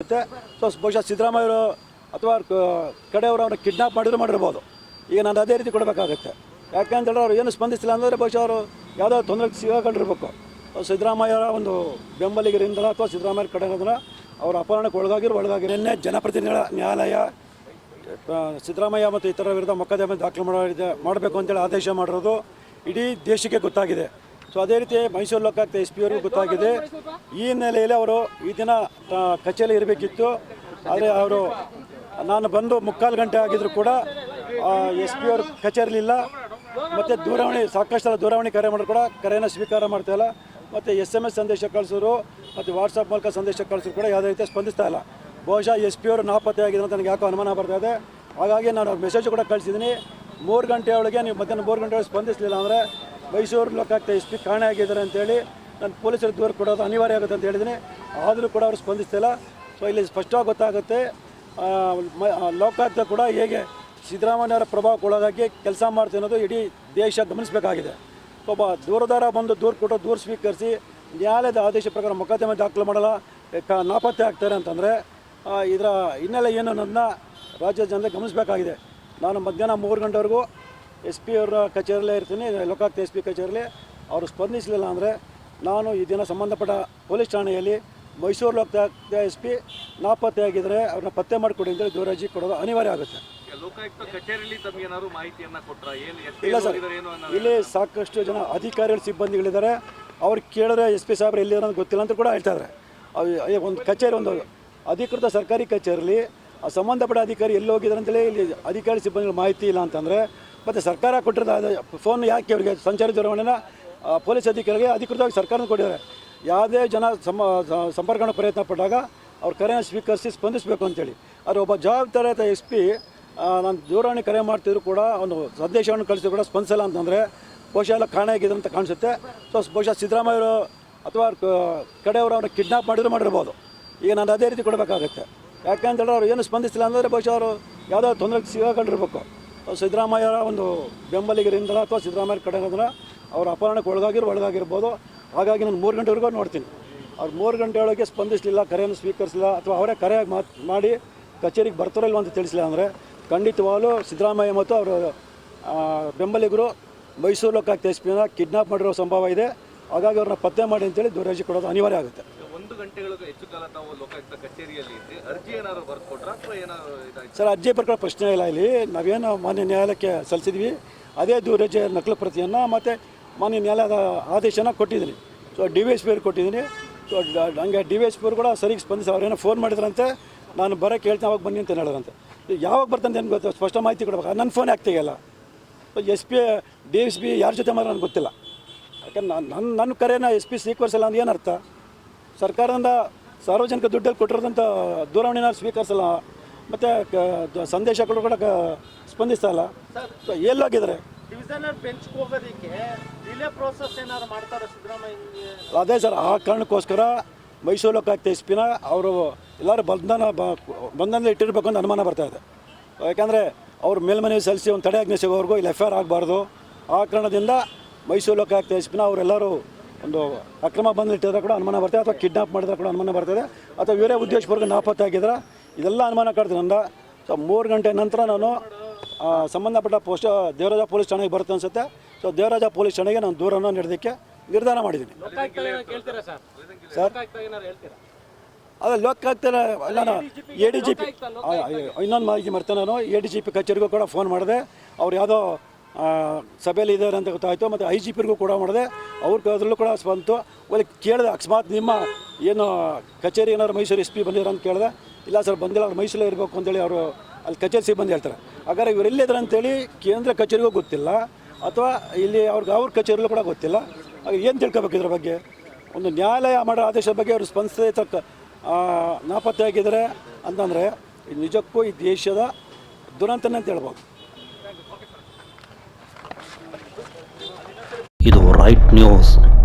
ಮತ್ತೆ ಸೊ ಬಹುಶಃ ಸಿದ್ದರಾಮಯ್ಯರು ಅಥವಾ ಕಡೆಯವರು ಅವ್ರನ್ನ ಕಿಡ್ನಾಪ್ ಮಾಡಿದ್ರು ಮಾಡಿರ್ಬೋದು. ಈಗ ನಾನು ಅದೇ ರೀತಿ ಕೊಡಬೇಕಾಗುತ್ತೆ. ಯಾಕಂತೇಳಿದ್ರೆ ಅವ್ರು ಏನು ಸ್ಪಂದಿಸಿಲ್ಲ ಅಂದರೆ ಬಹುಶಃ ಅವರು ಯಾವುದೋ ತೊಂದರೆ ಸಿಗಾಕೊಂಡಿರ್ಬೇಕು. ಸಿದ್ದರಾಮಯ್ಯರ ಒಂದು ಬೆಂಬಲಿಗರಿಂದ ಅಥವಾ ಸಿದ್ದರಾಮಯ್ಯ ಕಡೆಯಿಂದ ಅವರ ಅಪಹರಣಕ್ಕೆ ಒಳಗಾಗಿರೋ ಒಳಗಾಗಿ ನಿನ್ನೆ ಜನಪ್ರತಿನಿಧಿಗಳ ನ್ಯಾಯಾಲಯ ಸಿದ್ದರಾಮಯ್ಯ ಮತ್ತು ಇತರ ವಿರುದ್ಧ ಮೊಕದ್ದಮೆ ದಾಖಲು ಮಾಡಿದೆ, ಮಾಡಬೇಕು ಅಂತೇಳಿ ಆದೇಶ ಮಾಡಿರೋದು ಇಡೀ ದೇಶಕ್ಕೆ ಗೊತ್ತಾಗಿದೆ. ಸೊ ಅದೇ ರೀತಿ ಮೈಸೂರು ಲೋಕಾಯುಕ್ತ ಎಸ್ ಪಿ ಅವರಿಗೂ ಗೊತ್ತಾಗಿದೆ. ಈ ಹಿನ್ನೆಲೆಯಲ್ಲಿ ಅವರು ಈ ದಿನ ಕಚೇರಿ ಇರಬೇಕಿತ್ತು. ಆದರೆ ಅವರು ನಾನು ಬಂದು ಮುಕ್ಕಾಲು ಗಂಟೆ ಆಗಿದ್ರು ಕೂಡ ಎಸ್ ಪಿ ಅವರು ಕಚೇರಿಲಿಲ್ಲ. ಮತ್ತು ದೂರವಾಣಿ, ಸಾಕಷ್ಟು ದೂರವಾಣಿ ಕರೆ ಮಾಡಿದ್ರು ಕೂಡ, ಕರೆಯನ್ನು ಸ್ವೀಕಾರ ಮಾಡ್ತಾ ಇಲ್ಲ. ಮತ್ತು ಎಸ್ ಎಂ ಎಸ್ ಸಂದೇಶ ಕಳಿಸೋರು, ಮತ್ತು ವಾಟ್ಸಪ್ ಮೂಲಕ ಸಂದೇಶ ಕಳಿಸೋರು ಕೂಡ ಯಾವುದೇ ರೀತಿ ಸ್ಪಂದಿಸ್ತಾ ಇಲ್ಲ. ಬಹುಶಃ ಎಸ್ ಪಿ ಅವರು ನಾಪತ್ತೆ ಆಗಿದೆ ಅಂತ ನನಗೆ ಯಾಕೋ ಅನುಮಾನ ಬರ್ತಾ ಇದೆ. ಹಾಗಾಗಿ ನಾನು ಮೆಸೇಜ್ ಕೂಡ ಕಳಿಸಿದ್ದೀನಿ. ಮೂರು ಗಂಟೆ ಒಳಗೆ ನೀವು ಮಧ್ಯಾಹ್ನ ಮೂರು ಗಂಟೆ ಒಳಗೆ ಸ್ಪಂದಿಸಲಿಲ್ಲ ಅಂದರೆ ಮೈಸೂರು ಲೋಕಾಯುಕ್ತ ಎಸ್ ಪಿ ಕಾಣೆ ಆಗಿದ್ದಾರೆ ಅಂತೇಳಿ ನಾನು ಪೊಲೀಸರಿಗೆ ದೂರು ಕೊಡೋದು ಅನಿವಾರ್ಯ ಆಗುತ್ತೆ ಅಂತ ಹೇಳಿದ್ದೀನಿ. ಆದರೂ ಕೂಡ ಅವರು ಸ್ಪಂದಿಸ್ತಿಲ್ಲ. ಸೊ ಇಲ್ಲಿ ಸ್ಪಷ್ಟವಾಗಿ ಗೊತ್ತಾಗುತ್ತೆ ಲೋಕಾಯುಕ್ತ ಕೂಡ ಹೇಗೆ ಸಿದ್ದರಾಮಯ್ಯವರ ಪ್ರಭಾವಕ್ಕೆ ಒಳಗಾಗಿ ಕೆಲಸ ಮಾಡ್ತೀವಿ ಅನ್ನೋದು ಇಡೀ ದೇಶ ಗಮನಿಸಬೇಕಾಗಿದೆ. ಒಬ್ಬ ದೂರದಾರ ಬಂದು ದೂರು ಕೊಟ್ಟು ದೂರು ಸ್ವೀಕರಿಸಿ ನ್ಯಾಯಾಲಯದ ಆದೇಶ ಪ್ರಕಾರ ಮೊಕದ್ದಮೆ ದಾಖಲು ಮಾಡಲ್ಲ, ಕ- ನಾಪತ್ತೆ ಆಗ್ತಾರೆ ಅಂತಂದರೆ ಇದರ ಹಿನ್ನೆಲೆ ಏನು ಅನ್ನೋದನ್ನ ರಾಜ್ಯದ ಜನತೆ ಗಮನಿಸಬೇಕಾಗಿದೆ. ನಾನು ಮಧ್ಯಾಹ್ನ ಮೂರು ಗಂಟೆವರೆಗೂ ಎಸ್ ಪಿ ಅವರ ಕಚೇರಿಯಲ್ಲೇ ಇರ್ತೀನಿ ಲೋಕಾಯುಕ್ತ ಎಸ್ ಪಿ ಕಚೇರಿಯಲ್ಲಿ ಅವರು ಸ್ಪಂದಿಸಲಿಲ್ಲ ಅಂದರೆ ನಾನು ಈ ದಿನ ಸಂಬಂಧಪಟ್ಟ ಪೊಲೀಸ್ ಠಾಣೆಯಲ್ಲಿ ಮೈಸೂರು ಲೋಕಾಯುಕ್ತ ಎಸ್ ಪಿ ನಾಪತ್ತೆಯಾಗಿದ್ದರೆ ಅವ್ರನ್ನ ಪತ್ತೆ ಮಾಡಿಕೊಡಿ ಅಂತೇಳಿ ದೂರರ್ಜಿ ಕೊಡೋದು ಅನಿವಾರ್ಯ ಆಗುತ್ತೆ. ಇಲ್ಲ ಸರ್ ಇಲ್ಲಿ ಸಾಕಷ್ಟು ಜನ ಅಧಿಕಾರಿಗಳು ಸಿಬ್ಬಂದಿಗಳಿದ್ದಾರೆ. ಅವ್ರು ಕೇಳಿದ್ರೆ ಎಸ್ ಪಿ ಸಾಹೇಬ್ರು ಎಲ್ಲಿ ಅನ್ನೋದು ಗೊತ್ತಿಲ್ಲ ಅಂತ ಕೂಡ ಹೇಳ್ತಾ ಇದ್ದಾರೆ. ಒಂದು ಕಚೇರಿ ಒಂದು ಅಧಿಕೃತ ಸರ್ಕಾರಿ ಕಚೇರಿಯಲ್ಲಿ ಆ ಸಂಬಂಧಪಟ್ಟ ಅಧಿಕಾರಿ ಎಲ್ಲಿ ಹೋಗಿದ್ದಾರೆ ಅಂತೇಳಿ ಇಲ್ಲಿ ಅಧಿಕಾರಿ ಸಿಬ್ಬಂದಿಗಳ ಮಾಹಿತಿ ಇಲ್ಲ ಅಂತಂದರೆ ಮತ್ತು ಸರ್ಕಾರ ಕೊಟ್ಟಿರೋದು ಫೋನ್ ಯಾಕೆ ಅವರಿಗೆ ಸಂಚಾರಿ ದೂರವಾಣಿನ ಪೊಲೀಸ್ ಅಧಿಕಾರಿಗೆ ಅಧಿಕೃತವಾಗಿ ಸರ್ಕಾರ ಕೊಟ್ಟಿದ್ದಾರೆ. ಯಾವುದೇ ಜನ ಸಮ, ಸ- ಸಂಪರ್ಕ ಪ್ರಯತ್ನ ಪಟ್ಟಾಗ ಅವ್ರ ಕರೆಯನ್ನು ಸ್ವೀಕರಿಸಿ ಸ್ಪಂದಿಸಬೇಕು ಅಂತೇಳಿ. ಆದರೆ ಒಬ್ಬ ಜವಾಬ್ದಾರಿಯುತ ಎಸ್ ಪಿ ನಾನು ದೂರವಾಣಿ ಕರೆ ಮಾಡ್ತಿದ್ರು ಕೂಡ ಒಂದು ಸಂದೇಶವನ್ನು ಕಳಿಸಿದ್ರು ಕೂಡ ಸ್ಪಂದಿಸಲ್ಲ ಅಂತಂದರೆ ಬಹುಶಃ ಎಲ್ಲ ಕಾಣೆ ಆಗಿದೆ ಅಂತ ಕಾಣಿಸುತ್ತೆ. ಸೊ ಬಹುಶಃ ಸಿದ್ದರಾಮಯ್ಯವರು ಅಥವಾ ಕಡೆಯವರು ಅವ್ರನ್ನ ಕಿಡ್ನಾಪ್ ಮಾಡಿದ್ರು ಮಾಡಿರ್ಬೋದು. ಈಗ ನಾನು ಅದೇ ರೀತಿ ಕೊಡಬೇಕಾಗುತ್ತೆ. ಯಾಕಂತೇಳಿದ್ರೆ ಅವ್ರು ಏನು ಸ್ಪಂದಿಸಿಲ್ಲ ಅಂದರೆ ಬಹುಶಃ ಅವರು ಯಾವುದೋ ತೊಂದರೆ ಸಿಗಾಕೊಂಡಿರ್ಬೇಕು. ಸಿದ್ದರಾಮಯ್ಯರ ಒಂದು ಬೆಂಬಲಿಗರಿಂದ ಅಥವಾ ಸಿದ್ದರಾಮಯ್ಯ ಕಡೆಯಿಂದ ಅವ್ರ ಅಪಹರಣಕ್ಕೆ ಒಳಗಾಗಿರೋ ಒಳಗಾಗಿರ್ಬೋದು. ಹಾಗಾಗಿ ನಾನು ಮೂರು ಗಂಟೆವರೆಗೂ ನೋಡ್ತೀನಿ. ಅವ್ರು ಮೂರು ಗಂಟೆ ಒಳಗೆ ಸ್ಪಂದಿಸಲಿಲ್ಲ, ಕರೆಯನ್ನು ಸ್ವೀಕರಿಸಿಲ್ಲ ಅಥವಾ ಅವರೇ ಕರೆ ಮಾತು, ಮಾಡಿ ಕಚೇರಿಗೆ ಬರ್ತಾರೋ ಇಲ್ಲವೋ ಅಂತ ತಿಳಿಸಿಲ್ಲ ಅಂದರೆ ಖಂಡಿತವಾಗಲೂ ಸಿದ್ದರಾಮಯ್ಯ ಮತ್ತು ಅವರು ಬೆಂಬಲಿಗರು ಮೈಸೂರು ಲೋಕಾಯುಕ್ತ ಎಸ್ ಪಿನ ಕಿಡ್ನಾಪ್ ಮಾಡಿರೋ ಸಂಭವ ಇದೆ. ಹಾಗಾಗಿ ಅವ್ರನ್ನ ಪತ್ತೆ ಮಾಡಿ ಅಂತೇಳಿ ದೂರರ್ಜಿ ಕೊಡೋದು ಅನಿವಾರ್ಯ ಆಗುತ್ತೆ. ಒಂದು ಹೆಚ್ಚು ಕಾಲ ತಾವು ಲೋಕಾಯುಕ್ತ ಕಚೇರಿಯಲ್ಲಿ ಇದ್ರಿ ಅರ್ಜಿ ಏನಾದ್ರು ಬರ್ಕೊಟ್ರ ಅಥವಾ ಏನಾದ್ರು ಸರ್, ಅರ್ಜಿ ಪ್ರಕಾರ ಪ್ರಶ್ನೆ ಇಲ್ಲ ಇಲ್ಲಿ. ನಾವೇನು ಮಾನ್ಯ ನ್ಯಾಯಾಲಯಕ್ಕೆ ಸಲ್ಲಿಸಿದ್ವಿ. ಅದೇ ದೂರಜೆ ನಕಲು ಪ್ರತಿಯನ್ನು ಮತ್ತು ಮಾನ್ಯ ನ್ಯಾಯಾಲಯದ ಆದೇಶನ ಕೊಟ್ಟಿದ್ದೀನಿ. So D V S P ಅವ್ರಿಗೆ ಕೊಟ್ಟಿದ್ದೀನಿ. ಸೊ ಹಂಗೆ ಡಿ ವಿ ಎಸ್ ಪಿ ಅವ್ರು ಕೂಡ ಸರಿಗೆ ಸ್ಪಂದಿಸಿ ಅವ್ರೇನೋ ಫೋನ್ ಮಾಡಿದ್ರಂತೆ. ನಾನು ಬರೋಕ್ಕೆ ಹೇಳ್ತೀನಿ, ಅವಾಗ ಬನ್ನಿ ಅಂತ ಹೇಳೋದಂತೆ ಯಾವಾಗ ಬರ್ತಂತ ಏನು ಸ್ಪಷ್ಟ ಮಾಹಿತಿ ಕೊಡ್ಬೇಕು? ನನ್ನ phone ಆಗ್ತಿಗೆಲ್ಲ so S P D S P ಯಾರ ಜೊತೆ ಮಾಡೋ ನನಗೆ ಗೊತ್ತಿಲ್ಲ. ಯಾಕಂದ್ರೆ ನಾನು ನನ್ನ ನನ್ನ ಕರೆನ ಎಸ್ ಪಿ ಸ್ವೀಕರಿಸಲ್ಲ ಅಂದ್ರೆ ಏನರ್ಥ ಸರ್ಕಾರದಿಂದ ಸಾರ್ವಜನಿಕ ದುಡ್ಡಲ್ಲಿ ಕೊಟ್ಟಿರೋದಂಥ ದೂರವಾಣಿನ ಸ್ವೀಕರಿಸಲ್ಲ ಮತ್ತು ಸಂದೇಶಗಳು ಕೂಡ ಕ- ಸ್ಪಂದಿಸ್ತಾ ಇಲ್ಲ. ಸೊ ಎಲ್ಲೋಗಿದ್ದಾರೆ. ಡಿವಿಷನಲ್ ಬೆಂಚ್ ಹೋಗೋದಕ್ಕೆ ಡಿಲೇ ಪ್ರೋಸೆಸ್ ಏನಾದ್ರು ಮಾಡ್ತಾರೆ ಸಿದ್ದರಾಮಯ್ಯ? ಅದೇ ಸರ್ ಆ ಕಾರಣಕ್ಕೋಸ್ಕರ ಮೈಸೂರು ಲೋಕಾಯುಕ್ತ ಎಸ್ ಪಿನ ಅವರು ಎಲ್ಲರೂ ಬಂಧನ ಬ- ಬಂಧನದಲ್ಲಿ ಇಟ್ಟಿರಬೇಕು ಅಂತ ಅನುಮಾನ ಬರ್ತಾ ಇದೆ. ಯಾಕಂದರೆ ಅವ್ರು ಮೇಲ್ಮನವಿ ಸಲ್ಲಿಸಿ ಒಂದು ತಡೆಯಾಜ್ಞೆ ಸಿಗೋವರೆಗೂ ಇಲ್ಲಿ ಎಫ್ ಐ ಆರ್ ಆಗಬಾರ್ದು. ಆ ಕಾರಣದಿಂದ ಮೈಸೂರು ಲೋಕಾಯುಕ್ತ ಎಸ್ ಪಿನ ಅವರೆಲ್ಲರೂ ಒಂದು ಅಕ್ರಮ ಬಂದಿಟ್ಟಿದ್ರೆ ಕೂಡ ಅನುಮಾನ ಬರ್ತದೆ ಅಥವಾ ಕಿಡ್ನಾಪ್ ಮಾಡಿದ್ರೆ ಕೂಡ ಅನುಮಾನ ಬರ್ತದೆ. ಅಥವಾ ಇವರೇ ಉದ್ದೇಶಪೂರ್ವಕ ನಾಪತ್ತೆ ಆಗಿದ್ರೆ ಇದೆಲ್ಲ ಅನುಮಾನ ಕಾಡ್ತಿದ್ರಿಂದ ಸೊ ಮೂರು ಗಂಟೆ ನಂತರ ನಾನು ಸಂಬಂಧಪಟ್ಟ ಪೋಸ್ಟ್, ದೇವರಾಜ ಪೊಲೀಸ್ ಠಾಣೆಗೆ ಬರುತ್ತೆ ಅನಿಸುತ್ತೆ. ಸೊ ದೇವರಾಜ ಪೊಲೀಸ್ ಠಾಣೆಗೆ ನಾನು ದೂರನ್ನು ನೀಡೋದಕ್ಕೆ ನಿರ್ಧಾರ ಮಾಡಿದ್ದೀನಿ. ಸರ್? ಅದೇ ಲೋಕಾಯುಕ್ತ ನಾನು ಎ ಡಿ ಜಿ ಪಿ ಇನ್ನೊಂದು ಮಾಹಿತಿ ಮಾಡ್ತೇನೆ ನಾನು. ಎ ಡಿ ಜಿ ಪಿ ಕಚೇರಿಗೂ ಕೂಡ ಫೋನ್ ಮಾಡಿದೆ. ಅವ್ರು ಯಾವುದೋ ಸಭೆಯಲ್ಲಿ ಇದ್ದಾರೆ ಅಂತ ಗೊತ್ತಾಯಿತು. ಮತ್ತು ಐ ಜಿ ಪಿರಿಗೂ ಕೂಡ ಮಾಡಿದೆ. ಅವ್ರ ಅದರಲ್ಲೂ ಕೂಡ ಬಂತು. ಒಳ್ಳೆ ಕೇಳಿದೆ, ಅಕಸ್ಮಾತ್ ನಿಮ್ಮ ಏನು ಕಚೇರಿ ಏನಾದ್ರು ಮೈಸೂರು ಎಸ್ ಪಿ ಬಂದಿದ್ದಾರೆ ಅಂತ ಕೇಳಿದೆ. ಇಲ್ಲ ಸರ್, ಬಂದಿಲ್ಲ, ಅವ್ರು ಮೈಸೂರಲ್ಲೇ ಇರಬೇಕು ಅಂತೇಳಿ ಅವರು ಅಲ್ಲಿ ಕಚೇರಿ ಸಿಬ್ಬಂದಿ ಹೇಳ್ತಾರೆ. ಹಾಗಾದ್ರೆ ಇವ್ರು ಎಲ್ಲಿದ್ದಾರೆ ಅಂತೇಳಿ ಕೇಂದ್ರ ಕಚೇರಿಗೂ ಗೊತ್ತಿಲ್ಲ. ಅಥವಾ ಇಲ್ಲಿ ಅವ್ರಿಗೆ ಅವ್ರ ಕಚೇರಿಲೂ ಕೂಡ ಗೊತ್ತಿಲ್ಲ. ಹಾಗೆ ಏನು ತಿಳ್ಕೊಬೇಕು ಇದ್ರ ಬಗ್ಗೆ? ಒಂದು ನ್ಯಾಯಾಲಯ ಮಾಡೋ ಆದೇಶದ ಬಗ್ಗೆ ಅವರು ಸ್ಪಂದಿಸದೇ ತಕ್ಕ ನಾಪತ್ತೆ ಆಗಿದ್ದಾರೆ ಅಂತಂದರೆ ನಿಜಕ್ಕೂ ಈ ದೇಶದ ದುರಂತನೇ ಅಂತ ಹೇಳ್ಬೋದು. White News.